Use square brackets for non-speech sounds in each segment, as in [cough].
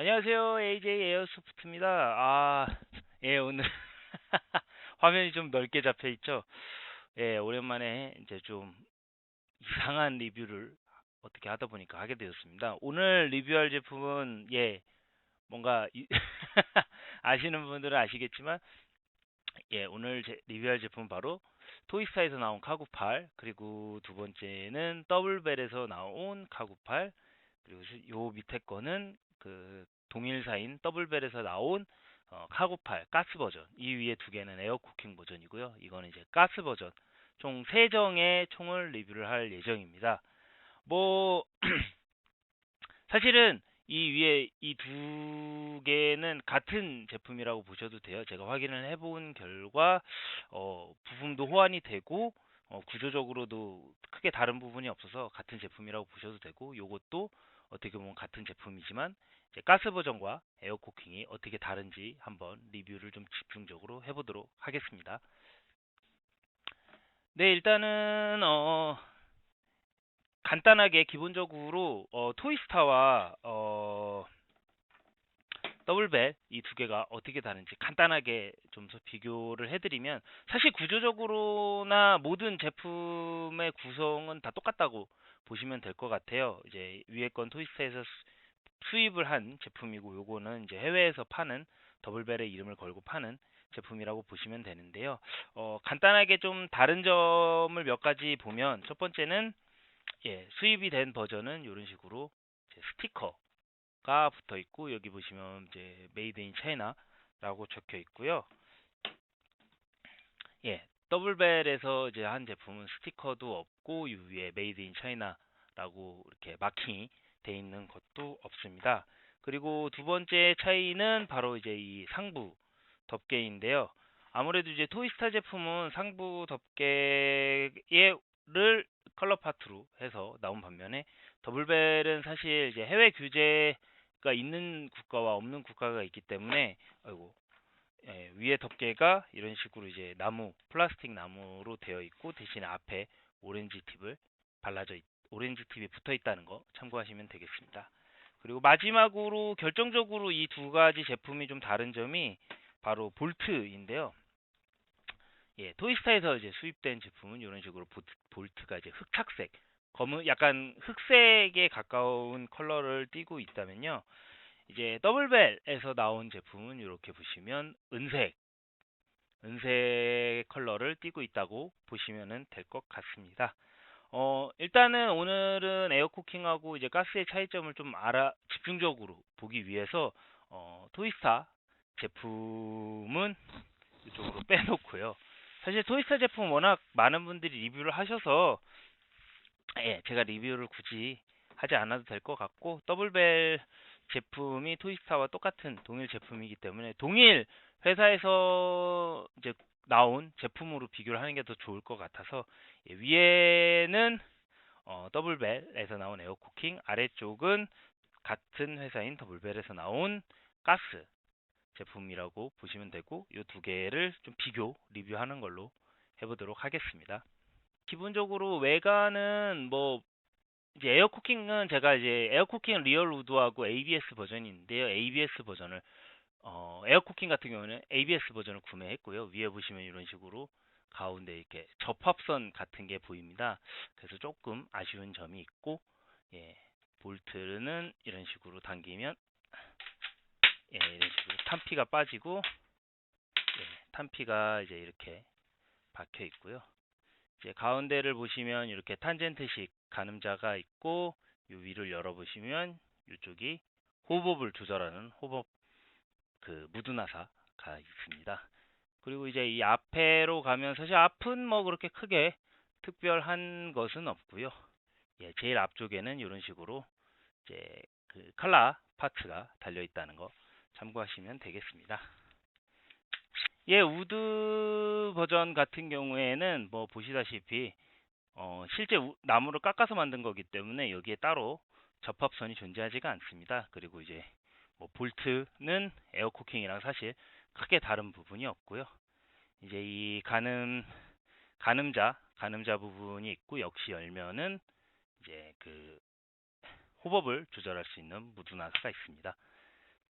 안녕하세요. AJ 에어소프트입니다. 아, 예, 오늘 [laughs] 화면이 좀 넓게 잡혀 있죠. 예, 오랜만에 이제 좀 이상한 리뷰를 어떻게 하다 보니까 하게 되었습니다. 오늘 리뷰할 제품은 예, 뭔가 이- [laughs] 아시는 분들은 아시겠지만 예, 오늘 제- 리뷰할 제품은 바로 토이스타에서 나온 카구팔, 그리고 두 번째는 더블벨에서 나온 카구팔, 그리고 시- 요 밑에 거는 그 동일사인 더블벨에서 나온 어, 카구팔 가스 버전. 이 위에 두 개는 에어 쿠킹 버전이고요. 이거는 이제 가스 버전. 총세 정의 총을 리뷰를 할 예정입니다. 뭐 [clears throat] 사실은 이 위에 이 두 개는 같은 제품이라고 보셔도 돼요. 제가 확인을 해본 결과 어, 부품도 호환이 되고 어, 구조적으로도 크게 다른 부분이 없어서 같은 제품이라고 보셔도 되고 요것도 어떻게 보면 같은 제품이지만 가스 버전과 에어 쿠킹이 어떻게 다른지 한번 리뷰를 좀 집중적으로 해보도록 하겠습니다. 네, 일단은 어, 간단하게 기본적으로 어, 토이스타와 어, 더블벨 이 두 개가 어떻게 다른지 간단하게 좀더 비교를 해드리면 사실 구조적으로나 모든 제품의 구성은 다 똑같다고 보시면 될 것 같아요. 이제 위에 건 토이스타에서 수- 수입을 한 제품이고 요거는 이제 해외에서 파는 더블벨의 이름을 걸고 파는 제품이라고 보시면 되는데요. 어, 간단하게 좀 다른 점을 몇 가지 보면 첫 번째는 예, 수입이 된 버전은 이런 식으로 스티커가 붙어 있고 여기 보시면 이제 메이드 인 차이나라고 적혀 있고요. 예, 더블벨에서 이제 한 제품은 스티커도 없고 이 위에 메이드 인 차이나라고 이렇게 마킹이 돼 있는 것도 없습니다. 그리고 두 번째 차이는 바로 이제 이 상부 덮개인데요. 아무래도 이제 토이스타 제품은 상부 덮개를 컬러 파트로 해서 나온 반면에 더블벨은 사실 이제 해외 규제가 있는 국가와 없는 국가가 있기 때문에 아이고 예, 위에 덮개가 이런 식으로 이제 나무 플라스틱 나무로 되어 있고 대신에 앞에 오렌지 팁을 발라져 있, 오렌지 팁이 붙어 있다는 거 참고하시면 되겠습니다. 그리고 마지막으로 결정적으로 이 두 가지 제품이 좀 다른 점이 바로 볼트인데요. 예, 토이스타에서 이제 수입된 제품은 이런 식으로 보트- 볼트 가 이제 흑착색, 검은 약간 흑색에 가까운 컬러를 띠고 있다면요. 이제 더블벨에서 나온 제품은 이렇게 보시면 은색, 은색 컬러를 띠고 있다고 보시면 될 것 같습니다. 어, 일단은 오늘은 에어쿠킹하고 이제 가스의 차이점을 좀 알아, 집중적으로 보기 위해서, 어, 토이스타 제품은 이쪽으로 빼놓고요. 사실 토이스타 제품 워낙 많은 분들이 리뷰를 하셔서, 예, 제가 리뷰를 굳이 하지 않아도 될 것 같고, 더블벨 제품이 토이스타와 똑같은 동일 제품이기 때문에 동일 회사에서 이제 나온 제품으로 비교를 하는 게 더 좋을 것 같아서 예, 위에는 어, 더블벨에서 나온 에어쿠킹, 아래쪽은 같은 회사인 더블벨에서 나온 가스 제품이라고 보시면 되고 이 두 개를 좀 비교 리뷰하는 걸로 해보도록 하겠습니다. 기본적으로 외관은 뭐 이제 에어쿠킹은 제가 이제 에어쿠킹 리얼 우드하고 ABS 버전이 있는데요. ABS 버전을 어, 에어쿠킹 같은 경우는 ABS 버전을 구매했고요. 위에 보시면 이런 식으로 가운데 이렇게 접합선 같은 게 보입니다. 그래서 조금 아쉬운 점이 있고, 예, 볼트는 이런 식으로 당기면, 예, 이런 식으로 탄피가 빠지고, 예, 탄피가 이제 이렇게 박혀 있고요. 이제 가운데를 보시면 이렇게 탄젠트식 가늠자가 있고, 요 위를 열어보시면 이쪽이 호법을 조절하는 호법 그 무드나사가 있습니다. 그리고 이제 이 앞에로 가면 사실 앞은 뭐 그렇게 크게 특별한 것은 없고요. 예, 제일 앞쪽에는 이런 식으로 이제 그 칼라 파츠가 달려 있다는 거 참고하시면 되겠습니다. 예, 우드 버전 같은 경우에는 뭐 보시다시피 어, 실제 우- 나무를 깎아서 만든 거기 때문에 여기에 따로 접합선이 존재하지가 않습니다. 그리고 이제 뭐 볼트는 에어쿠킹이랑 사실 크게 다른 부분이 없고요. 이제 이 가늠 가늠자 가늠자 부분이 있고 역시 열면은 이제 그 호법을 조절할 수 있는 무드나사가 있습니다.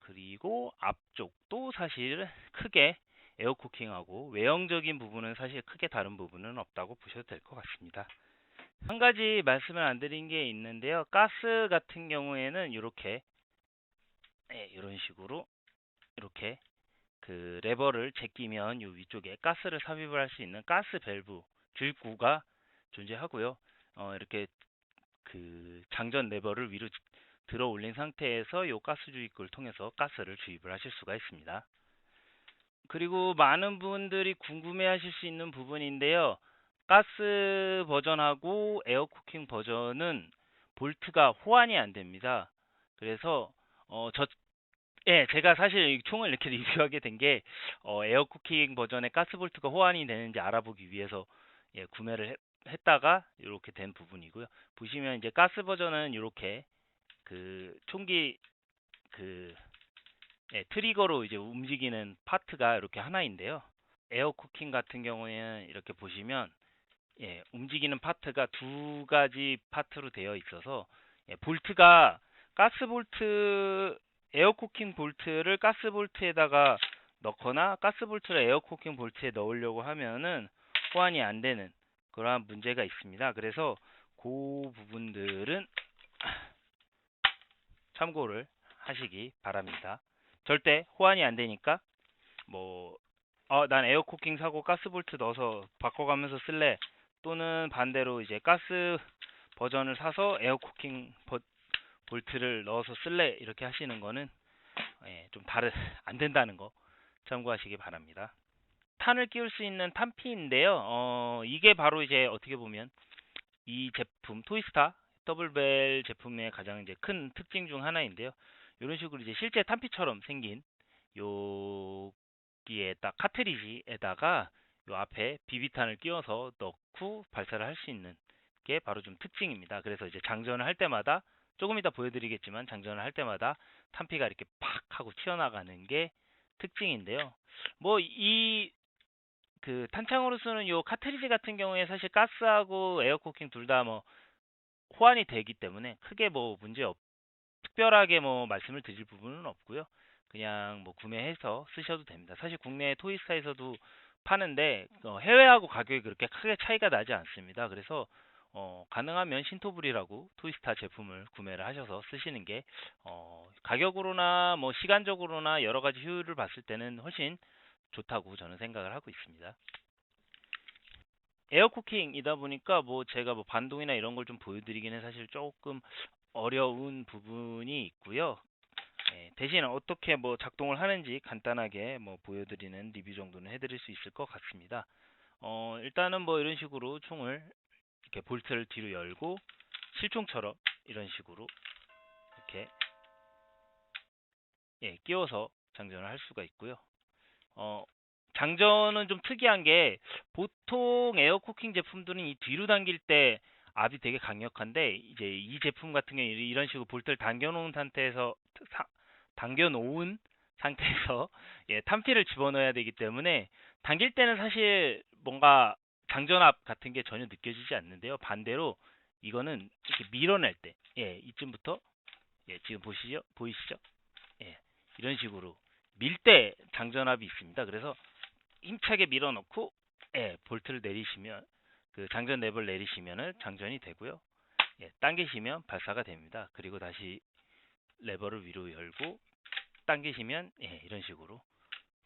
그리고 앞쪽도 사실 크게 에어쿠킹하고 외형적인 부분은 사실 크게 다른 부분은 없다고 보셔도 될 것 같습니다. 한 가지 말씀을 안 드린 게 있는데요. 가스 같은 경우에는 이렇게 네, 이런 식으로 이렇게 그 레버를 제끼면 이 위쪽에 가스를 삽입을 할 수 있는 가스 밸브 주입구가 존재하고요. 어, 이렇게 그 장전 레버를 위로 들어 올린 상태에서 이 가스 주입구를 통해서 가스를 주입을 하실 수가 있습니다. 그리고 많은 분들이 궁금해 하실 수 있는 부분인데요. 가스 버전하고 에어쿠킹 버전은 볼트가 호환이 안 됩니다. 그래서 어, 저 예, 제가 사실 이 총을 이렇게 [laughs] 리뷰하게 된게 어, 에어쿠킹 버전의 가스 볼트가 호환이 되는지 알아보기 위해서 예, 구매를 했, 다가 이렇게 된 부분이고요. 보시면 이제 가스 버전은 이렇게 그 총기 그 예, 트리거로 이제 움직이는 파트가 이렇게 하나인데요. 에어쿠킹 같은 경우에는 이렇게 보시면 예, 움직이는 파트가 두 가지 파트로 되어 있어서 예, 볼트가 가스 볼트 에어쿠킹 볼트를 가스 볼트에다가 넣거나 가스 볼트를 에어쿠킹 볼트에 넣으려고 하면은 호환이 안 되는 그러한 문제가 있습니다. 그래서 그 부분들은 참고를 하시기 바랍니다. 절대 호환이 안 되니까 뭐 어, 난 에어쿠킹 사고 가스볼트 넣어서 바꿔가면서 쓸래 또는 반대로 이제 가스 버전을 사서 에어쿠킹 버, 볼트를 넣어서 쓸래 이렇게 하시는 거는 예, 좀 다른 [laughs] 안 된다는 거 참고하시기 바랍니다. 탄을 끼울 수 있는 탄피인데요. 어, 이게 바로 이제 어떻게 보면 이 제품 토이스타 더블벨 제품의 가장 이제 큰 특징 중 하나인데요. 이런 식으로 이제 실제 탄피처럼 생긴 여기에 딱 카트리지에다가 요 앞에 비비탄을 끼워서 넣고 발사를 할 수 있는 게 바로 좀 특징입니다. 그래서 이제 장전을 할 때마다 조금 이따 보여드리겠지만 장전을 할 때마다 탄피가 이렇게 팍 하고 튀어나가는 게 특징인데요. 뭐 이 그 탄창으로 쓰는 요 카트리지 같은 경우에 사실 가스하고 에어쿠킹 둘 다 뭐 호환이 되기 때문에 크게 뭐 문제 없 특별하게 뭐 말씀을 드릴 부분은 없고요. 그냥 뭐 구매해서 쓰셔도 됩니다. 사실 국내 토이스타에서도 파는데 어, 해외하고 가격이 그렇게 크게 차이가 나지 않습니다. 그래서 어, 가능하면 신토불이라고 토이스타 제품을 구매를 하셔서 쓰시는 게 어, 가격으로나 뭐 시간적으로나 여러 가지 효율을 봤을 때는 훨씬 좋다고 저는 생각을 하고 있습니다. 에어쿠킹이다 보니까 뭐 제가 뭐 반동이나 이런 걸 좀 보여드리기는 사실 조금 어려운 부분이 있고요. 예, 대신 어떻게 뭐 작동을 하는지 간단하게 뭐 보여드리는 리뷰 정도는 해드릴 수 있을 것 같습니다. 어, 일단은 뭐 이런 식으로 총을 이렇게 볼트를 뒤로 열고 실총처럼 이런 식으로 이렇게 예, 끼워서 장전을 할 수가 있고요. 어, 장전은 좀 특이한 게 보통 에어쿠킹 제품들은 이 뒤로 당길 때 압이 되게 강력한데 이제 이 제품 같은 경우 이런 식으로 볼트를 당겨 놓은 상태에서 사, 당겨 놓은 상태에서 [laughs] 예, 탄피를 집어넣어야 되기 때문에 당길 때는 사실 뭔가 장전압 같은 게 전혀 느껴지지 않는데요. 반대로 이거는 이렇게 밀어낼 때, 예, 이쯤부터 예, 지금 보시죠, 보이시죠? 예, 이런 식으로 밀 때 장전압이 있습니다. 그래서 힘차게 밀어넣고, 예, 볼트를 내리시면 그 장전 랩을 내리시면은 장전이 되고요. 예, 당기시면 발사가 됩니다. 그리고 다시 레버를 위로 열고 당기시면 예, 이런 식으로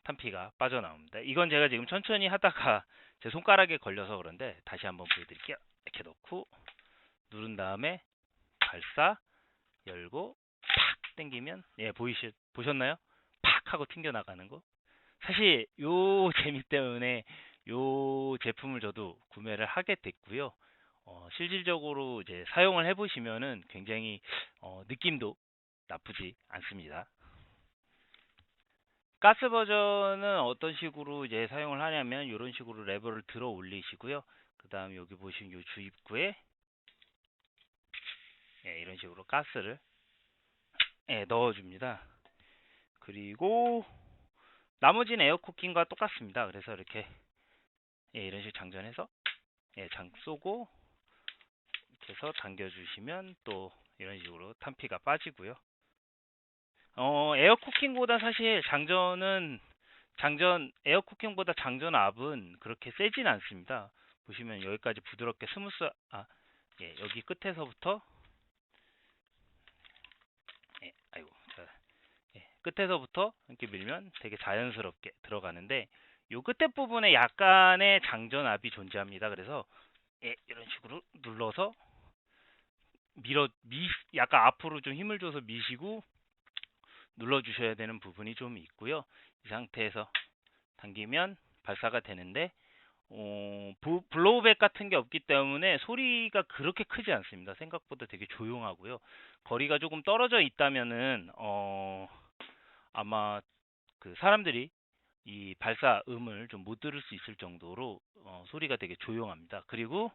탄피가 빠져나옵니다. 이건 제가 지금 천천히 하다가 [laughs] 제 손가락에 걸려서 그런데 다시 한번 보여드릴게요. 이렇게 놓고 누른 다음에 발사 열고 팍 당기면 예 보이시 보셨나요? 팍 하고 튕겨 나가는 거. 사실 요 [laughs] 재미 때문에 요 제품을 저도 구매를 하게 됐고요. 어, 실질적으로 이제 사용을 해보시면은 굉장히 어, 느낌도 나쁘지 않습니다. 가스 버전은 어떤 식으로 이제 사용을 하냐면 이런 식으로 레버를 들어 올리시고요. 그 다음 여기 보시면 이 주입구에 예, 이런 식으로 가스를 예, 넣어줍니다. 그리고 나머지는 에어쿠킹과 똑같습니다. 그래서 이렇게 예, 이런 식으로 장전해서 예, 장 쏘고 이렇게 해서 당겨주시면 또 이런 식으로 탄피가 빠지고요. 어, 에어쿠킹보다 사실 장전은 장전 에어쿠킹보다 장전 압은 그렇게 세진 않습니다. 보시면 여기까지 부드럽게 스무스 아 예, 여기 끝에서부터 예, 아이고 자, 예, 끝에서부터 이렇게 밀면 되게 자연스럽게 들어가는데 요 끝에 부분에 약간의 장전압이 존재합니다. 그래서 예, 이런 식으로 눌러서 밀어 미 약간 앞으로 좀 힘을 줘서 미시고 눌러 주셔야 되는 부분이 좀 있고요. 이 상태에서 당기면 발사가 되는데 어, 부, 블로우백 같은 게 없기 때문에 소리가 그렇게 크지 않습니다. 생각보다 되게 조용하고요. 거리가 조금 떨어져 있다면은 어, 아마 그 사람들이 이 발사 음을 좀 못 들을 수 있을 정도로 어, 소리가 되게 조용합니다. 그리고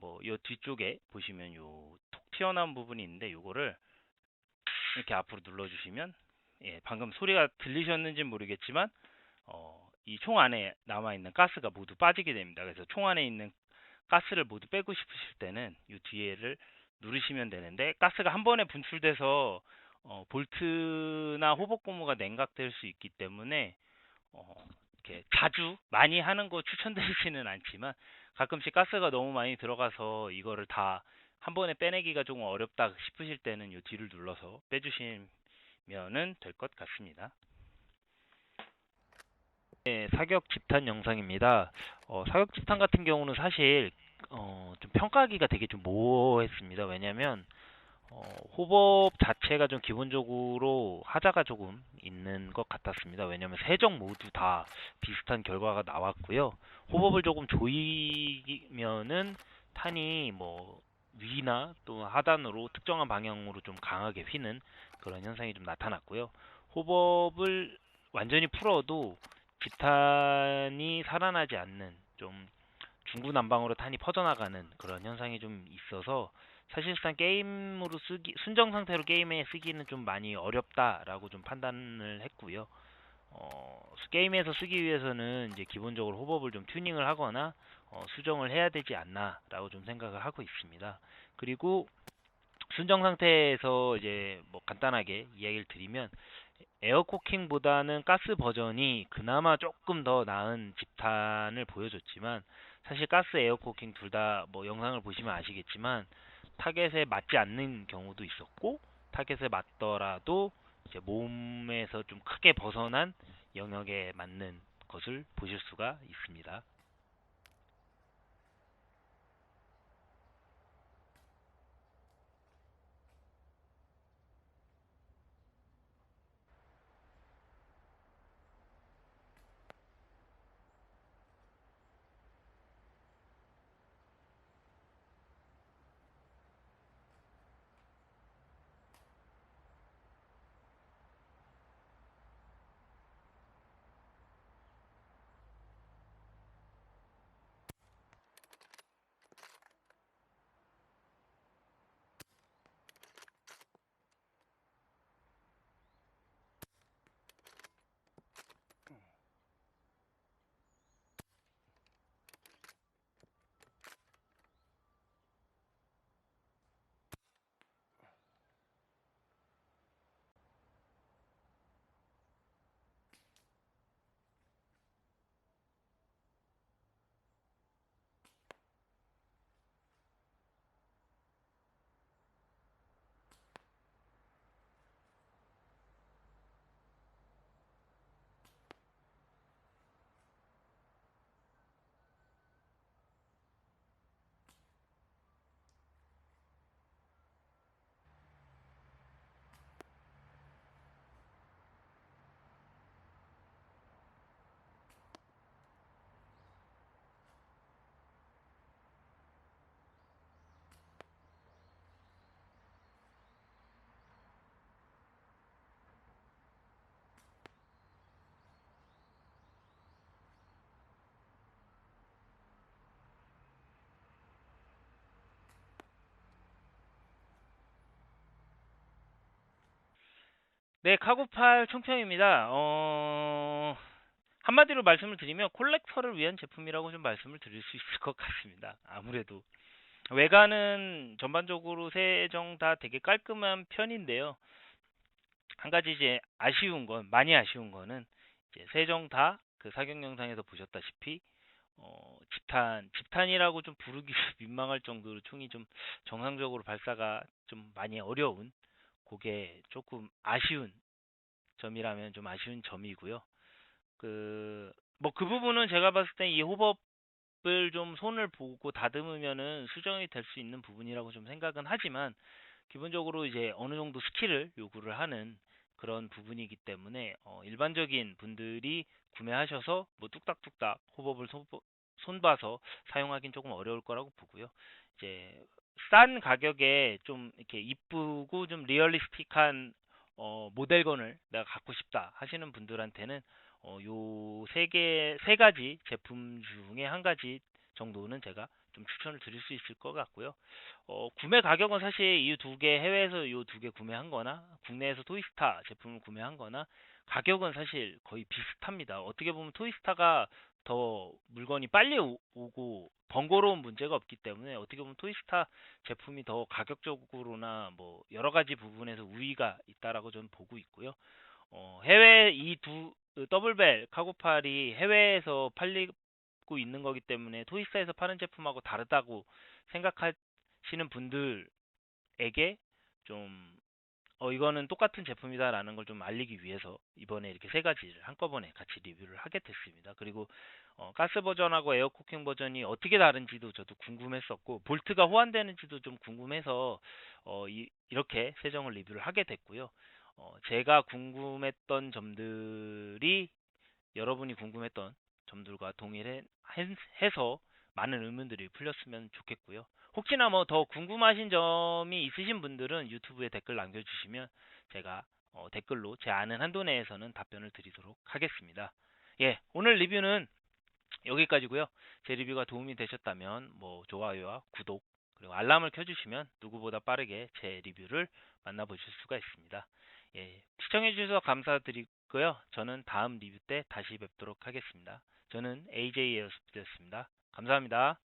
뭐요 뒤쪽에 보시면 요 톡 튀어나온 부분이 있는데 요거를 이렇게 앞으로 눌러 주시면 예, 방금 소리가 들리셨는지 모르겠지만 어, 이 총 안에 남아 있는 가스가 모두 빠지게 됩니다. 그래서 총 안에 있는 가스를 모두 빼고 싶으실 때는 이 뒤에를 누르시면 되는데 가스가 한 번에 분출돼서 어, 볼트나 호복 고무가 냉각될 수 있기 때문에 어, 이렇게 자주 많이 하는 거 추천드리지는 않지만 가끔씩 가스가 너무 많이 들어가서 이거를 다 한 번에 빼내기가 조금 어렵다 싶으실 때는 이 뒤를 눌러서 빼주시면은 될 것 같습니다. 네, 사격 집탄 영상입니다. 어, 사격 집탄 같은 경우는 사실 어, 좀 평가하기가 되게 좀 모호했습니다. 왜냐하면 어, 호법 자체가 좀 기본적으로 하자가 조금 있는 것 같았습니다. 왜냐하면 세적 모두 다 비슷한 결과가 나왔고요. 호법을 조금 조이면은 탄이 뭐 위나 또 하단으로 특정한 방향으로 좀 강하게 휘는 그런 현상이 좀 나타났고요. 호법을 완전히 풀어도 집탄이 살아나지 않는 좀 중구난방으로 탄이 퍼져나가는 그런 현상이 좀 있어서 사실상 게임으로 쓰기 순정 상태로 게임에 쓰기는 좀 많이 어렵다라고 좀 판단을 했고요. 어, 게임에서 쓰기 위해서는 이제 기본적으로 호법을 좀 튜닝을 하거나 어, 수정을 해야 되지 않나라고 좀 생각을 하고 있습니다. 그리고 순정 상태에서 이제 뭐 간단하게 이야기를 드리면 에어코킹보다는 가스 버전이 그나마 조금 더 나은 집탄을 보여줬지만 사실 가스 에어코킹 둘 다 뭐 영상을 보시면 아시겠지만 타겟에 맞지 않는 경우도 있었고 타겟에 맞더라도 이제 몸에서 좀 크게 벗어난 영역에 맞는 것을 보실 수가 있습니다. 네, 카고팔 총평입니다. 어, 한마디로 말씀을 드리면 콜렉터를 위한 제품이라고 좀 말씀을 드릴 수 있을 것 같습니다. 아무래도 외관은 전반적으로 세정 다 되게 깔끔한 편인데요. 한 가지 이제 아쉬운 건 많이 아쉬운 거는 이제 세정 다 그 사격 영상에서 보셨다시피 어, 집탄 집탄이라고 좀 부르기 [laughs] 민망할 정도로 총이 좀 정상적으로 발사가 좀 많이 어려운 그게 조금 아쉬운 점이라면 좀 아쉬운 점이고요. 그 뭐 그 부분은 제가 봤을 때 이 호법을 좀 손을 보고 다듬으면은 수정이 될 수 있는 부분이라고 좀 생각은 하지만 기본적으로 이제 어느 정도 스킬을 요구를 하는 그런 부분이기 때문에 어, 일반적인 분들이 구매하셔서 뭐 뚝딱뚝딱 호법을 손, 손봐서 사용하긴 조금 어려울 거라고 보고요. 이제 싼 가격에 좀 이렇게 이쁘고 좀 리얼리스틱한 어, 모델건을 내가 갖고 싶다 하시는 분들한테는 어, 요세 개, 세 가지 제품 중에 한 가지 정도는 제가 좀 추천을 드릴 수 있을 것 같고요. 어, 구매 가격은 사실 이 두 개 해외에서 이 두 개 구매한 거나 국내에서 토이스타 제품을 구매한 거나 가격은 사실 거의 비슷합니다. 어떻게 보면 토이스타가 더 물건이 빨리 오- 오고 번거로운 문제가 없기 때문에 어떻게 보면 토이스타 제품이 더 가격적으로나 뭐 여러 가지 부분에서 우위가 있다라고 저는 보고 있고요. 어, 해외 이 두 더블벨 카고팔이 해외에서 팔리고 있는 거기 때문에 토이스타에서 파는 제품하고 다르다고 생각하시는 분들에게 좀 어, 이거는 똑같은 제품이다라는 걸 좀 알리기 위해서 이번에 이렇게 세 가지를 한꺼번에 같이 리뷰를 하게 됐습니다. 그리고 어, 가스 버전하고 에어 쿠킹 버전이 어떻게 다른지도 저도 궁금했었고 볼트가 호환되는지도 좀 궁금해서 어, 이, 이렇게 세정을 리뷰를 하게 됐고요. 어, 제가 궁금했던 점들이 여러분이 궁금했던 점들과 동일해서 많은 의문들이 풀렸으면 좋겠고요. 혹시나 뭐 더 궁금하신 점이 있으신 분들은 유튜브에 댓글 남겨주시면 제가 어, 댓글로 제 아는 한도 내에서는 답변을 드리도록 하겠습니다. 예, 오늘 리뷰는 여기까지고요. 제 리뷰가 도움이 되셨다면 뭐 좋아요와 구독 그리고 알람을 켜주시면 누구보다 빠르게 제 리뷰를 만나보실 수가 있습니다. 예, 시청해주셔서 감사드리고요. 저는 다음 리뷰 때 다시 뵙도록 하겠습니다. 저는 AJ 에어스피드였습니다. 감사합니다.